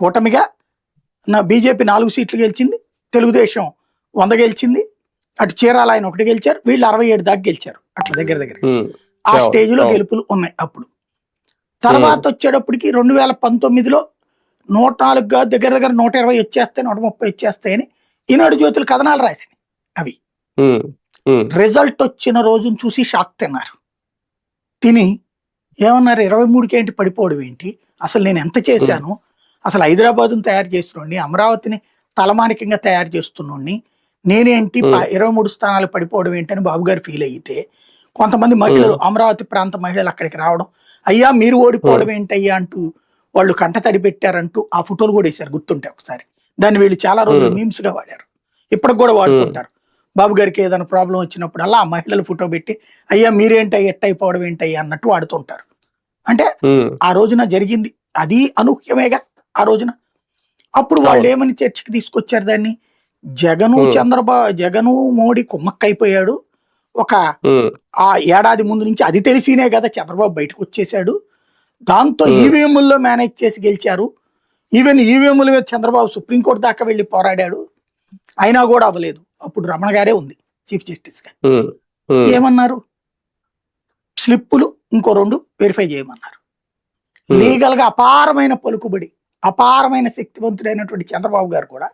కూటమిగా నా బీజేపీ నాలుగు సీట్లు గెలిచింది తెలుగుదేశం వంద గెలిచింది అటు చీరాల ఆయన ఒకటి గెలిచారు వీళ్ళు అరవై ఏడు దాకా గెలిచారు అట్లా దగ్గర దగ్గర. ఆ అవును, స్టేజ్లో అవును. గెలుపులు ఉన్నాయి అప్పుడు. తర్వాత వచ్చేటప్పటికి రెండు వేల పంతొమ్మిదిలో నూట నాలుగు కాదు, దగ్గర దగ్గర నూట ఇరవై వచ్చేస్తాయి నూట ముప్పై వచ్చేస్తాయని ఈనాడు జ్యోతులు కథనాలు రాసినాయి అవి. రిజల్ట్ వచ్చిన రోజును చూసి షాక్ తిన్నారు. తిని ఏమన్నారు ఇరవై మూడుకి ఏంటి పడిపోవడం ఏంటి? అసలు నేను ఎంత చేశాను? అసలు హైదరాబాద్ను తయారు చేస్తున్నాడిని అమరావతిని తలమానికంగా తయారు చేస్తున్నాడిని నేనేంటి ఇరవై మూడు స్థానాలు పడిపోవడం ఏంటి అని బాబు గారు ఫీల్ అయితే కొంతమంది మహిళలు అమరావతి ప్రాంత మహిళలు అక్కడికి రావడం అయ్యా మీరు ఓడిపోవడం ఏంటయ్యా? అంటూ వాళ్ళు కంట తడి పెట్టారంటూ ఆ ఫోటోలు కూడా వేశారు గుర్తుంటే ఒకసారి. దాన్ని వీళ్ళు చాలా రోజులు. మీమ్స్గా వాడారు. ఇప్పటికి కూడా వాడుతుంటారు. బాబు గారికి ఏదైనా ప్రాబ్లం వచ్చినప్పుడు అలా ఆ మహిళలు ఫోటో పెట్టి అయ్యా మీరేంటయ్యా ఎట్ట అయిపోవడం ఏంటయ్యా? అన్నట్టు వాడుతుంటారు. అంటే ఆ రోజున జరిగింది అది అనూహ్యమేగా ఆ రోజున. అప్పుడు వాళ్ళు. ఏమని చర్చకి తీసుకొచ్చారు దాన్ని? జగను. చంద్రబాబు జగను మోడీ కుమ్మక్కైపోయాడు. ఒక ఆ ఏడాది ముందు నుంచి అది తెలిసినే కదా చంద్రబాబు బయటకు వచ్చేసాడు దాంతో. ఈవీఎంల్లో మేనేజ్ చేసి గెలిచారు. ఈవెన్ ఈవీఎంల మీద చంద్రబాబు సుప్రీంకోర్టు దాకా వెళ్ళి పోరాడాడు. అయినా కూడా అవ్వలేదు. అప్పుడు రమణ గారే ఉంది చీఫ్ జస్టిస్గా ఏమన్నారు? స్లిప్పులు ఇంకో రెండు వెరిఫై చేయమన్నారు. లీగల్గా అపారమైన పలుకుబడి అపారమైన శక్తివంతుడైనటువంటి చంద్రబాబు గారు కూడా